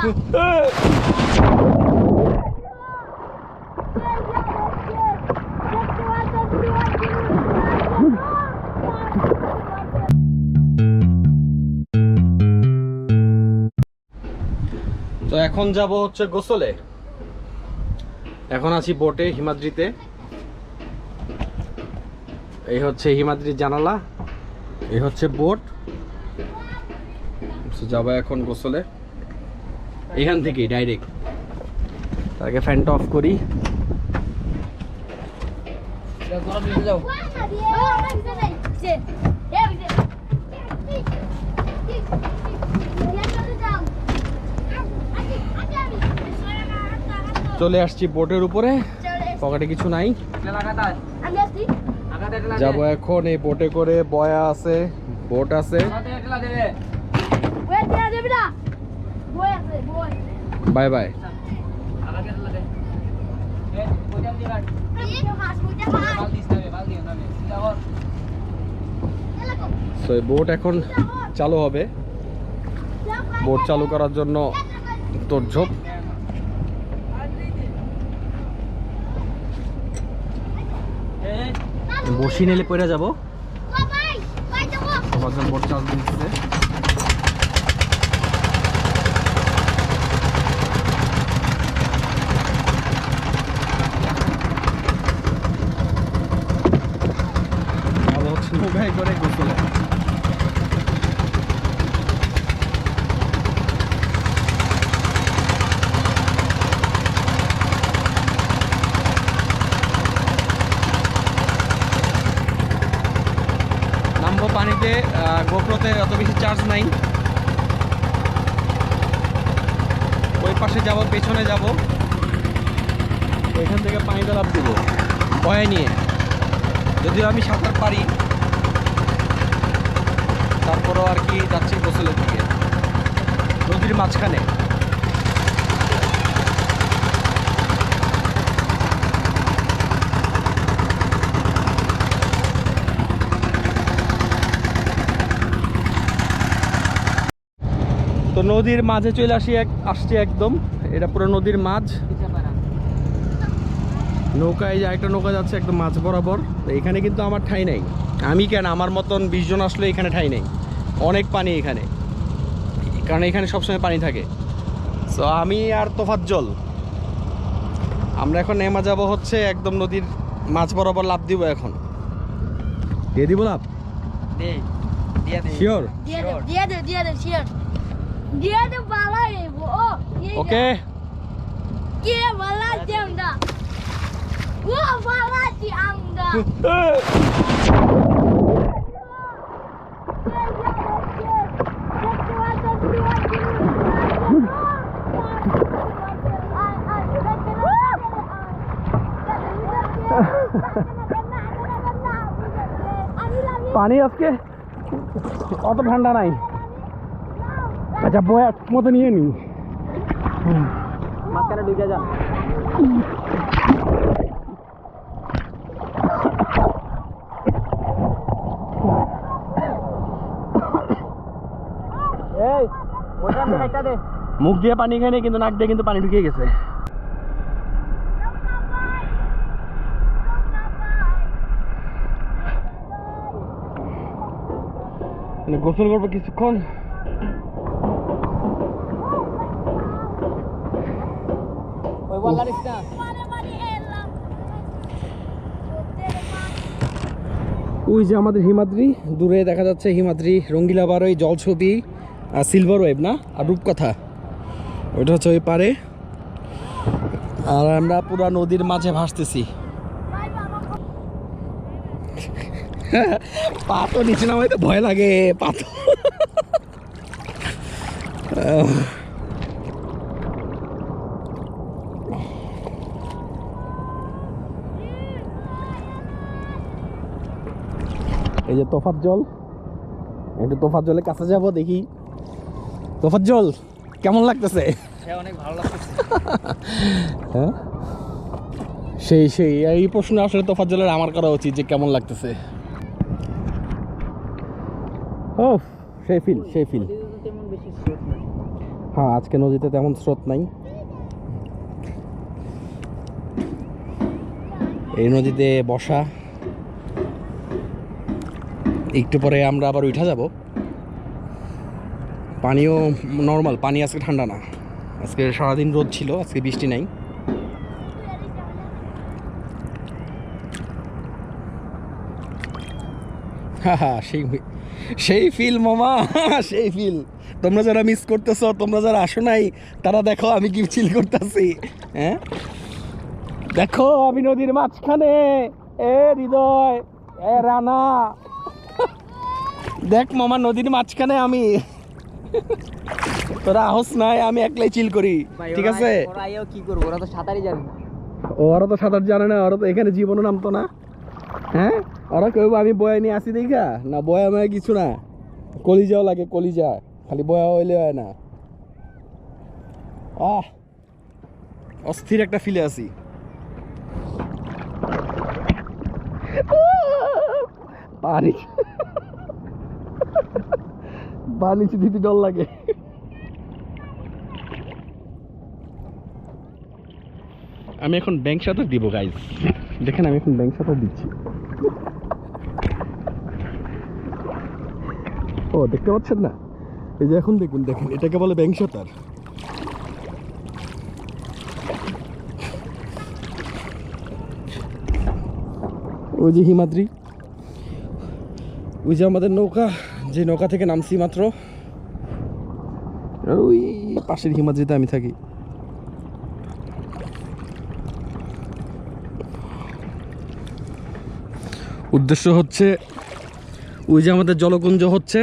তো এখন যাব হচ্ছে গোসলে। এখন আছি বোটে হিমাদ্রিতে। এই হচ্ছে হিমাদ্রির জানালা, এই হচ্ছে বোট যাব এখন গোসলে। এখান থেকেই ডাইরেক্ট তাকে ফ্যানটা অফ করি। চলে আসছি বোটের উপরে। পকেটে কিছু নাই। যাব এখন এই বোটে করে। বয়া আছে বোট আছে। বাই বাই তো বোট এখন চালু হবে বোট চালু করার জন্য তোর ঝোপ বসি নিলে পড়ে যাব বোট চালু দিচ্ছে হচ্ছে করে গোসলে। নামবো পানিতে গোপ্রোতে অত বেশি চার্জ নাই। ওই পাশে যাব, পেছনে যাব। ওইখান থেকে পানিতে লাভ দিব। ভয় নিয়ে। যদিও আমি সাঁতার পারি তারপরও আর কি যাচ্ছি গোসলের দিকে। নদীর মাঝখানে। তো নদীর মাঝে চলে আসি এক আসছি একদম। এটা পুরো নদীর মাঝ। নৌকায় যে একটা নৌকা যাচ্ছে একদম মাছ বরাবর। তো এখানে কিন্তু আমার ঠাই নেই। আমি কেন? আমার মতন বিশ জন আসলে এখানে ঠাই নেই। অনেক পানি এখানে। কারণ এখানে সবসময় পানি থাকে। তো আমি আর তোফাত জল। আমরা এখন নেমা যাব হচ্ছে একদম নদীর মাছ বরাবর লাভ দিব এখন। দিয়ে দিব লাভ শিওর ওকে Dia পানি আজকে অত ঠান্ডা নাই। আচ্ছা বয়া মতো নিয়ে নি। মুখ দিয়ে পানি খায়নি কিন্তু নাক দিয়ে কিন্তু পানি ঢুকিয়ে গেছে। মানে গোসল করব কিছুক্ষণ। ওই যে আমাদের হিমাদ্রি দূরে দেখা যাচ্ছে হিমাদ্রি রঙ্গিলা বারোই জলছবি আর সিলভার ওয়েভ না? আর রূপকথা। ওইটা হচ্ছে ওই পারে। আর আমরা পুরা নদীর মাঝে ভাসতেছি। পা তো নিচে নামাইতে ভয় লাগে পা তো এই যে তোফাত জল। একটু তোফাত জলের কাছে যাব দেখি। তোফাত জল কেমন লাগতেছে? অনেক ভালো লাগছে হ্যাঁ? সেই সেই এই প্রশ্ন আসলে তোফাত জলের আমার করা উচিত যে কেমন লাগতেছে। ও সেই ফিল সেই ফিল হ্যাঁ আজকে নদীতে তেমন স্রোত নাই। এই নদীতে বসা। একটু পরে আমরা আবার উঠা যাব। পানিও নর্মাল পানি আজকে ঠান্ডা না। আজকে সারাদিন রোদ ছিল আজকে বৃষ্টি নাই। হাহা, সেই সেই ফিল মামা সেই ফিল তোমরা যারা মিস করতেছো তোমরা যারা আসো নাই তারা দেখো আমি কি চিল করতেছি হ্যাঁ? দেখো আমি নদীর মাঝখানে এ হৃদয় এ রানা। দেখ মামা নদীর মাঝখানে আমি। তোরা আহস নাই আমি একলাই চিল করি ঠিক আছে? ওরা কি করব? ওরা তো সাঁতারই জানে না। ওরা তো সাঁতার জানে না ওরা তো এখানে জীবনও নামতো না। হ্যাঁ? ওরা কেউ আমি বয়া নিয়ে আসি দেখা। না, বয়া ময়া কিছু না। কলিজাও লাগে, কলিজা। খালি বয়া হইলে হয় না। আহ! অস্থির একটা ফিলে আছি। পানি। পানি দিতে ডর লাগে। আমি এখন ব্যাংক সাঁতার দিব গাইজ দেখেন, আমি এখন ব্যাংক সাঁতার দিচ্ছি। ও, দেখতে পাচ্ছেন না? এই যে এখন দেখুন, দেখেন, এটাকে বলে ব্যাংক সাঁতার ওই যে হিমাদ্রি। ওই যে আমাদের নৌকা, যে নৌকা থেকে নামছি মাত্র। ওই পাশের হিমাদ্রিতে আমি থাকি। উদ্দেশ্য হচ্ছে, ওই যে আমাদের জলকুঞ্জ হচ্ছে,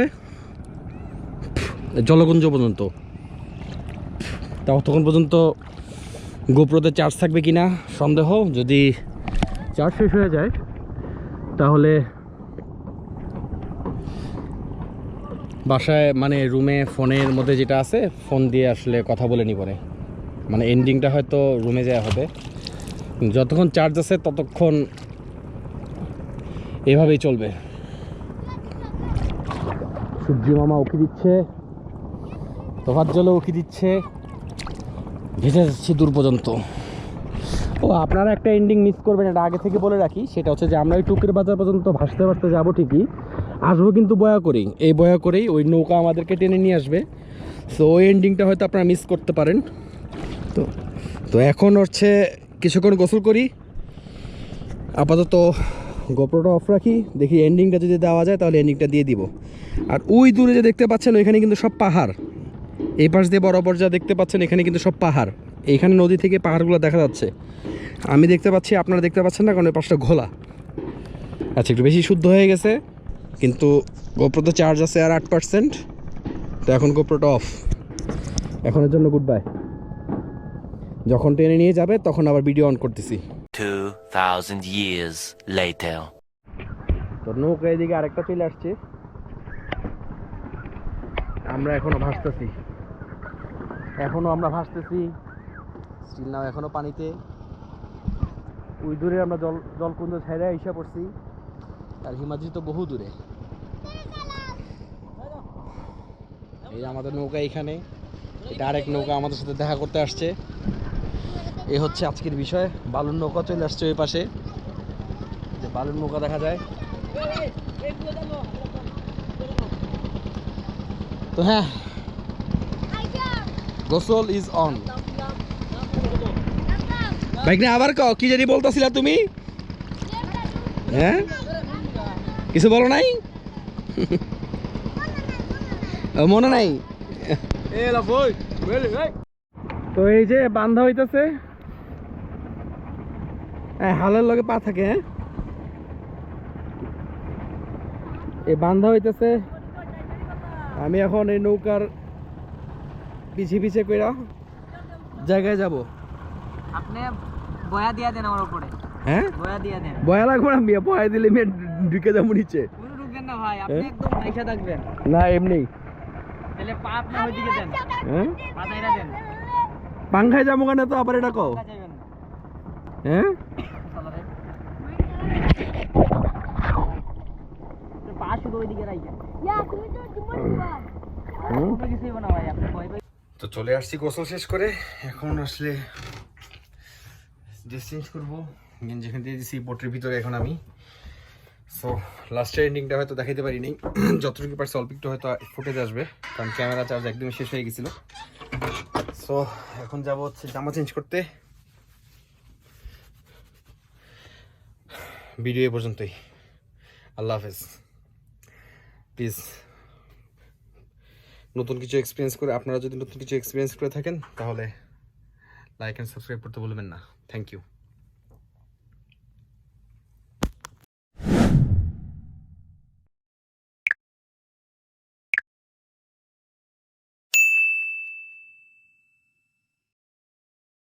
জলকুঞ্জ পর্যন্ত। তা ততক্ষণ পর্যন্ত গোপ্রোতে চার্জ থাকবে কি না সন্দেহ, যদি চার্জ শেষ হয়ে যায়, তাহলে বাসায় মানে রুমে ফোনের মধ্যে যেটা আছে ফোন দিয়ে আসলে কথা বলে নি পরে মানে এন্ডিংটা হয়তো রুমে যাওয়া হবে। যতক্ষণ চার্জ আছে, ততক্ষণ এভাবেই চলবে। সূর্যি মামা উকি দিচ্ছে। জলও উকি দিচ্ছে। ভেসে যাচ্ছি দূর পর্যন্ত। ও, আপনারা একটা এন্ডিং মিস করবেন, এটা আগে থেকে বলে রাখি। সেটা হচ্ছে যে, আমরা ওই টুকের বাজার পর্যন্ত ভাসতে ভাসতে যাব ঠিকই। আসব কিন্তু বয়া করেই। এই বয়া করেই ওই নৌকা আমাদেরকে টেনে নিয়ে আসবে। সো ওই এন্ডিংটা হয়তো আপনারা মিস করতে পারেন। তো তো এখন হচ্ছে, কিছুক্ষণ গোসল করি। আপাতত গোপ্রোটা অফ রাখি, দেখি এন্ডিংটা যদি দেওয়া যায় তাহলে এন্ডিংটা দিয়ে দিব। আর ওই দূরে যে দেখতে পাচ্ছেন, ওইখানে কিন্তু সব পাহাড়। এই পাশ দিয়ে বরাবর যা দেখতে পাচ্ছেন, এখানে কিন্তু সব পাহাড়। এইখানে নদী থেকে পাহাড়গুলো দেখা যাচ্ছে। আমি দেখতে পাচ্ছি, আপনারা দেখতে পাচ্ছেন না, কারণ এই পাশটা ঘোলা। আচ্ছা একটু বেশি শুদ্ধ হয়ে গেছে, কিন্তু গোপ্রোতে চার্জ আছে আর আট পার্সেন্ট তো এখন গোপ্রোটা অফ এখনের জন্য গুড বাই যখন ট্রেনে নিয়ে যাবে, তখন আবার ভিডিও অন করতেছি। 2,000 years later. তো নৌকা এদিকে আরেকটা চলে আসছে। আমরা এখনও ভাসতেছি। এখনও আমরা ভাসতেছি। স্টিল নাও এখনও পানিতে। ওই দূরে আমরা জল জলকুণ্ড ছেড়ে এসে পড়ছি। আর হিমাদ্রি তো বহু দূরে। এই আমাদের নৌকা এখানে। এটা আরেক নৌকা আমাদের সাথে দেখা করতে আসছে। এ হচ্ছে আজকের বিষয়। বালুর নৌকা চলে আসছে ওই পাশে। যে বালুর নৌকা দেখা যায়। তো হ্যাঁ গোসল ইজ অন বাইক না আবার কও কি জানি বলতেছিলা তুমি? হ্যাঁ? কিছু বলো নাই? মনে নাই? তো এই যে বান্ধা হইতেছে হালের লগে পা থাকে হ্যাঁ? এই বান্ধা হইতেছে। আমি এখন এই নৌকার পিছে পিছে কইরা জায়গায় যাব। আপনি বয়া দিয়া দেন আমার উপরে। হ্যাঁ? বয়া দিয়া দেন। বয়া লাগবে না মেয়ে? বয়া দিলে মেয়ে ঢুকে যাব নিচে। কোনো ঢুকবেন না ভাই আপনি হ্যাঁ? একদম পয়সা থাকবেন। না এমনি। তাহলে পা আপনি ওইদিকে দেন। হ্যাঁ? পা দেন। পাংখায় যাব কেন তো? আবার এটা কও। হ্যাঁ চলো রে। ওইদিকে তো চলে আসছি গোসল শেষ করে। এখন আসলে ড্রেস চেঞ্জ করব। যেখান দিয়ে দিয়েছি বোটের ভিতরে এখন আমি। সো লাস্টের এন্ডিংটা হয়তো দেখাইতে পারিনি। যতটুকু পারছি অল্প একটু হয়তো ফুটেজ আসবে কারণ ক্যামেরা চার্জ একদমই শেষ হয়ে গেছিল। সো এখন যাব হচ্ছে জামা চেঞ্জ করতে। ভিডিও এ পর্যন্তই। আল্লাহ হাফেজ। প্লিজ। নতুন কিছু এক্সপিরিয়েন্স করে, আপনারা যদি নতুন কিছু এক্সপিরিয়েন্স করে থাকেন, তাহলে লাইক অ্যান্ড সাবস্ক্রাইব করতে বলবেন না। Thank you